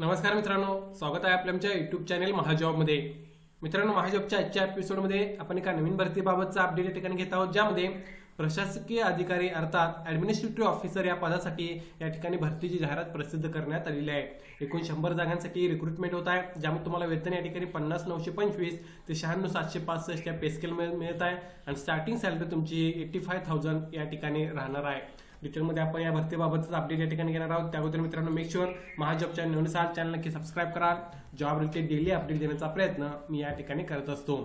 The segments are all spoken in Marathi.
नमस्कार मित्रांनो स्वागत आहे आपल्या आमच्या युट्यूब चॅनेल महाजॉबमध्ये. मित्रांनो महाजॉबच्या आजच्या एपिसोडमध्ये आपण एका नवीन भरतीबाबतचा अपडेट या ठिकाणी घेत आहोत ज्यामध्ये प्रशासकीय अधिकारी अर्थात ऍडमिनिस्ट्रेटिव्ह ऑफिसर या पदासाठी या ठिकाणी भरतीची जाहिरात प्रसिद्ध करण्यात आलेली आहे. एकूण शंभर जागांसाठी रिक्रुटमेंट होत आहे ज्यामध्ये तुम्हाला वेतन या ठिकाणी पन्नास नऊशे पंचवीस ते शहाण्णव सातशे पासष्ट या पेस्केल मिळत आहे. आणि स्टार्टिंग सॅलरी तुमची एट्टी फाय थाउजंड या ठिकाणी राहणार आहे. डिटेलमध्ये आपण या भरतीबाबतच अपडेट या ठिकाणी घेणार आहोत. त्याबद्दल मित्रांनो मेक शुअर महाजॉबच्या नवीन असाल चॅनल नक्की सबस्क्राईब करा. जॉब रिलेटेड डेली अपडेट देण्याचा प्रयत्न मी या ठिकाणी करत असतो.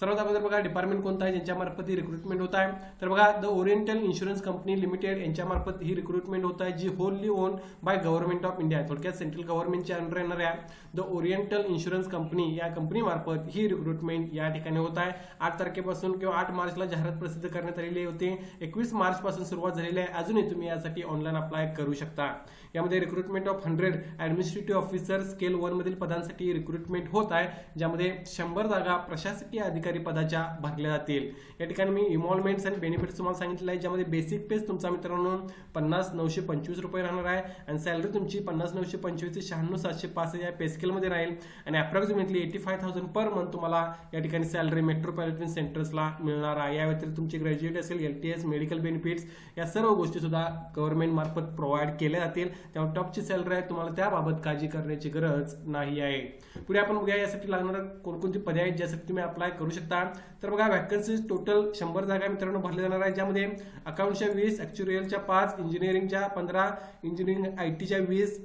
सर्वात अगोदर बघा डिपार्टमेंट कोणता आहे ज्यांच्या मार्फत ही रिक्रुटमेंट होत आहे? तर बघा the Oriental Insurance Company Limited यांच्यामार्फत ही रिक्रुटमेंट होत आहे जी wholly owned by government of India थोडक्यात सेंट्रल गव्हर्नमेंटच्या अंडर येणाऱ्या द ओरिएंटल इन्शुरन्स कंपनी या कंपनीमार्फत ही रिक्रुटमेंट या ठिकाणी होत आहे. आठ तारखेपासून किंवा आठ मार्चला जाहिरात प्रसिद्ध करण्यात आलेली होती. एकवीस मार्चपासून सुरुवात झालेली आहे. अजूनही तुम्ही यासाठी ऑनलाईन अप्लाय करू शकता. यामध्ये recruitment of hundred administrative officer scale one मधील पदासाठी रिक्रुटमेंट होत आहे ज्यामध्ये शंभर जागा प्रशासकीय अधिकारी पदाच्या भरल्या जातील. या ठिकाणी मी इन्व्हॉल्वमेंट्स आणि बेनिफिट्स तुम्हाला सांगितले आहे ज्यामध्ये बेसिक पेज तुमचा मित्रांनो पन्नास नऊशे पंचवीस रुपये राहणार आहे आणि सॅलरी तुमची पन्नास नऊशे पंचवीस ते शहाण्णव सातशे पाच या पेस्केलमध्ये राहील. आणि approximately eighty five thousand per month तुम्हाला या ठिकाणी सॅलरी मेट्रोपॉलिटन सेंटर्सला मिळणार आहे. या व्यतिरिक्त तुमची ग्रॅज्युएट असेल L T S medical benefits या सर्व गोष्टी सुद्धा गव्हर्नमेंट मार्फत प्रोव्हाइड केल्या जातील. त्यामुळे टॉपची सॅलरी आहे तुम्हाला त्याबाबत काळजी करण्याची गरज नाही आहे. पुढे आपण बघूया यासाठी लागणारे कोणकोणती पर्याय आहेत ज्यासाठी तुम्ही अप्लाय करू शकता. तर बघा व्हॅकन्सी टोटल शंभर जागा मित्रांनो भरल्या जाणार आहे ज्यामध्ये अकाउंटच्या वीस ॲक्च्युरियलच्या पाच इंजिनिअरिंगच्या पंधरा इंजिनिअरिंग आय टीच्या वीस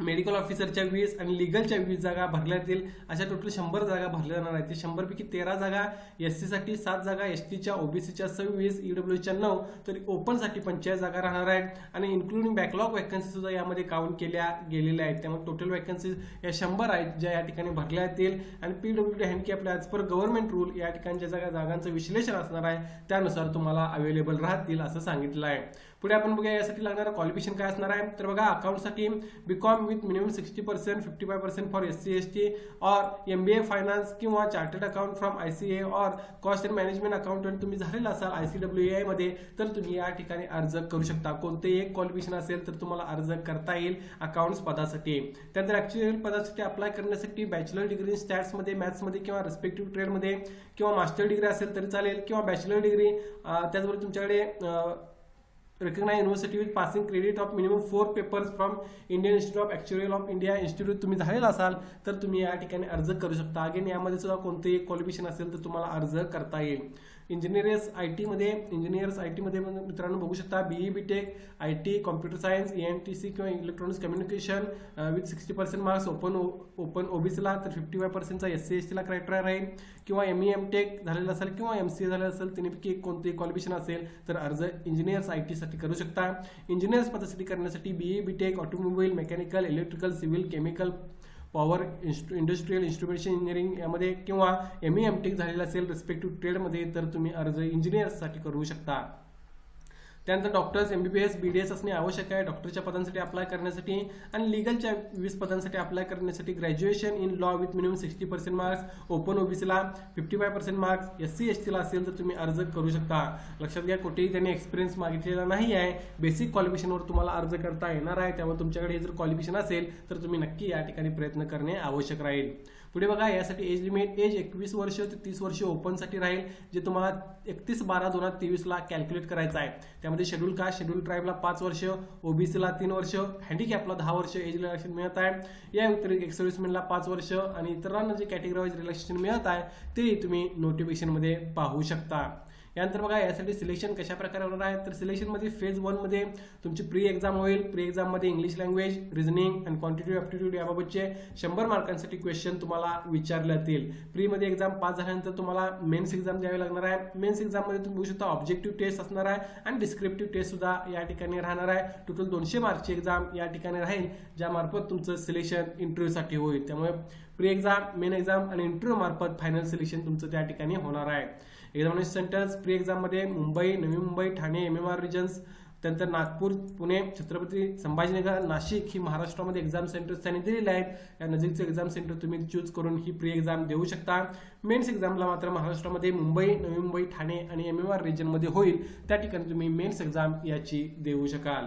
मेडिकल ऑफिसरच्या वीस आणि लिगलच्या वीस जागा भरल्या जातील अशा टोटल शंभर जागा भरल्या जाणार आहेत. ते शंभरपैकी तेरा जागा एस सीसाठी सात जागा एस टीच्या ओबीसीच्या सव्वीस ईडब्ल्यूच्या नऊ तर ओपनसाठी पंचेचाळीस जागा राहणार आहेत. आणि इन्क्लुडिंग बॅकलॉग वॅकन्सी सुद्धा यामध्ये काउंट केल्या गेलेल्या आहेत. त्यामुळे टोटल वॅकन्सीज या शंभर आहेत ज्या या ठिकाणी भरल्या जातील. आणि पी डब्ल्यू डी आपल्या ॲज पर गव्हर्नमेंट रूल या ठिकाणच्या जागा जागांचं विश्लेषण असणार आहे. त्यानुसार तुम्हाला अवेलेबल राहतील असं सांगितलं आहे. पुढे आपण बघूया यासाठी लागणारं क्वालिफिकेशन काय असणार आहे. तर बघा अकाउंटसाठी B Com with minimum sixty percent fifty five percent for S C S T or M B A finance किंवा chartered accountant from I C A or cost and management accountant तुम्ही झालेला असाल आय सी डब्ल्यू ए मध्ये तर तुम्ही या ठिकाणी अर्ज करू शकता. कोणतेही एक क्वालिफिकेशन असेल तर तुम्हाला अर्ज करता येईल अकाउंट्स पदासाठी. त्यानंतर ऍक्च्युअल पदासाठी अप्लाय करण्यासाठी बॅचलर डिग्री स्टॅट्समध्ये मॅथ्समध्ये किंवा रिस्पेक्टिव्ह ट्रेडमध्ये किंवा मास्टर डिग्री असेल तरी चालेल किंवा बॅचलर डिग्री त्याचबरोबर तुमच्याकडे recognized university with passing credit of minimum four papers from Indian Institute of actual of India institute तुम्ही झालेला असाल तर तुम्ही या ठिकाणी अर्ज करू शकता. अगेन यामध्ये सुद्धा कोणतेही क्वालिफिकेशन असेल तर तुम्हाला अर्ज करता येईल. इंजिनियर्स आय टीमध्ये इंजिनियर्स आय टीमध्ये मित्रांनो बघू शकता B E B tech I T computer science E N T C किंवा electronics communication with sixty percent marks open open ओबीसीला तर फिफ्टी फाय पर्सेंटचा एस सी एस टीला क्रायटेरिया राहील. किंवा एम ई एम टेक झालेला असेल किंवा एम सी ए झालेलं असेल तिन्हीपैकी कोणतेही क्वालिफिकेशन असेल तर अर्ज इंजिनियर्स आय टीसाठी करू शकता. इंजिनियर्स पदासाठी करण्यासाठी B E B tech automobile mechanical electrical civil chemical power industrial instrumentation engineering यामध्ये किंवा एम ई एम टेक झालेला असेल रिस्पेक्टिव्ह ट्रेडमध्ये तर तुम्ही अर्ज इंजिनियर्ससाठी करू शकता. त्यानंतर doctors M B B S B D S असणे आवश्यक आहे. डॉक्टरच्या पदांसाठी अप्लाय करण्यासाठी आणि लिगलच्या वीस पदांसाठी अप्लाय करण्यासाठी graduation in law with minimum sixty percent marks open ओबीसीला fifty five percent marks S C S टीला असेल तर तुम्ही अर्ज करू शकता. लक्षात घ्या कुठेही त्यांनी एक्सपिरियन्स मागितलेला नाही आहे. बेसिक क्वालिफिकेशनवर तुम्हाला अर्ज करता येणार आहे. त्यामुळे तुमच्याकडे हे जर क्वालिफिकेशन असेल तर तुम्ही नक्की या ठिकाणी प्रयत्न करणे आवश्यक राहील. पुढे बघा यासाठी एज लिमिट एज एकवीस वर्ष ते तीस वर्ष ओपनसाठी राहील जे तुम्हाला एकतीस बारा दोन हजार तेवीसला कॅल्क्युलेट करायचं आहे. त्यामध्ये शेड्यूल कास्ट शेड्यूल ट्राईबला पाच वर्ष ओबीसीला तीन वर्ष हँडिकॅपला दहा वर्ष एज रिलॅक्सेशन मिळत आहे. या व्यतिरिक्त एक सर्व्हिसमॅनला पाच वर्ष आणि इतरांना जे कॅटेगरी वाईज रिलॅक्सेशन मिळत आहे ते तुम्ही नोटिफिकेशनमध्ये पाहू शकता. यानंतर बघा यासाठी सिलेक्शन कशा प्रकारे होणार आहे? तर सिलेक्शनमध्ये फेज वनमध्ये तुमची प्री एक्झाम होईल. प्री एक्झाममध्ये English language reasoning and quantity aptitude याबाबतचे शंभर मार्कांसाठी क्वेश्चन तुम्हाला विचारले जातील. प्रीमध्ये एक्झाम पास झाल्यानंतर तुम्हाला मेन्स एक्झाम द्यावी लागणार आहे. मेन्स एक्झाममध्ये तुम्ही बघू शकता ऑब्जेक्टिव्ह टेस्ट असणार आहे आणि डिस्क्रिप्टिव्ह टेस्ट सुद्धा या ठिकाणी राहणार आहे. टोटल दोनशे मार्कची एक्झाम या ठिकाणी राहील ज्यामार्फत तुमचं सिलेक्शन इंटरव्ह्यूसाठी होईल. त्यामुळे प्री एक्झाम मेन एक्झाम आणि इंटरव्ह्यू मार्फत फायनल सिलेक्शन तुमचं त्या ठिकाणी होणार आहे. एक्झामिनेशन सेंटर्स प्री एक्झाममध्ये Mumbai Navi Mumbai Thane M M R regions त्यानंतर नागपूर पुणे छत्रपती संभाजीनगर नाशिक ही महाराष्ट्रामध्ये एक्झाम सेंटर्स त्यांनी दिलेले आहेत. या नजीकचे एक्झाम सेंटर तुम्ही चूज करून ही प्री एक्झाम देऊ शकता. मेन्स एक्झामला मात्र महाराष्ट्रामध्ये मुंबई नवी मुंबई ठाणे आणि एम एम आर रिजनमध्ये होईल. त्या ठिकाणी तुम्ही मेन्स एक्झाम याची देऊ शकाल.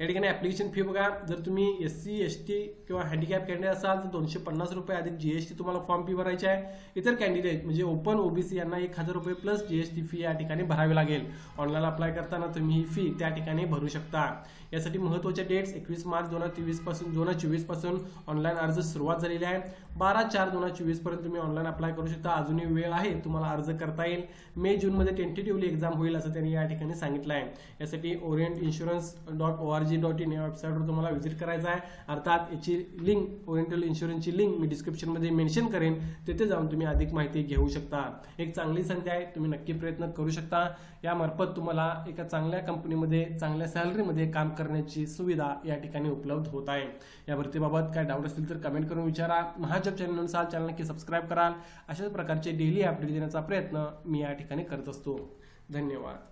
या ठिकाणी ऍप्लिकेशन फी बघा जर तुम्ही एस सी एस टी किंवा हँडिकॅप कॅन्डिडेट असाल तर दोनशे पन्नास रुपये अधिक जीएसटी तुम्हाला फॉर्म फी भरायची आहे. इतर कॅन्डिडेट म्हणजे ओपन ओबीसी यांना एक हजार रुपये प्लस जीएसटी फी या ठिकाणी भरावी लागेल. ऑनलाईन अप्लाय करताना तुम्ही ही फी त्या ठिकाणी भरू शकता. यासाठी महत्त्वाच्या डेट्स एकवीस मार्च दोन हजार तेवीसपासून दोन हजार चोवीसपासून ऑनलाईन अर्ज सुरुवात झालेली आहे. बारा चार दोन हजार चोवीसपर्यंत तुम्ही ऑनलाईन अप्लाय करू शकता. अजूनही वेळ आहे तुम्हाला अर्ज करता येईल. मे जूनमध्ये टेंटेटिव्हली एक्झाम होईल असं त्यांनी या ठिकाणी सांगितलं आहे. यासाठी Orient Insurance dot O R G dot in या वेबसाईटवर तुम्हाला व्हिजिट करायचं आहे. अर्थात याची लिंक ओरिएंटल इन्शुरन्सची लिंक मी डिस्क्रिप्शनमध्ये मेन्शन करेन. तिथे जाऊन तुम्ही अधिक माहिती घेऊ शकता. एक चांगली संधी आहे तुम्ही नक्की प्रयत्न करू शकता. यामार्फत तुम्हाला एका चांगल्या कंपनीमध्ये चांगल्या सॅलरीमध्ये काम करण्याची सुविधा या ठिकाणी उपलब्ध होत आहे. या भरतीबाबत काय डाऊट असतील तर कमेंट करून विचारा. महाजॉब चॅनल चॅनल नक्की सबस्क्राईब कराल. अशाच प्रकारचे डेली अपडेट देण्याचा प्रयत्न मी या ठिकाणी करत असतो. धन्यवाद.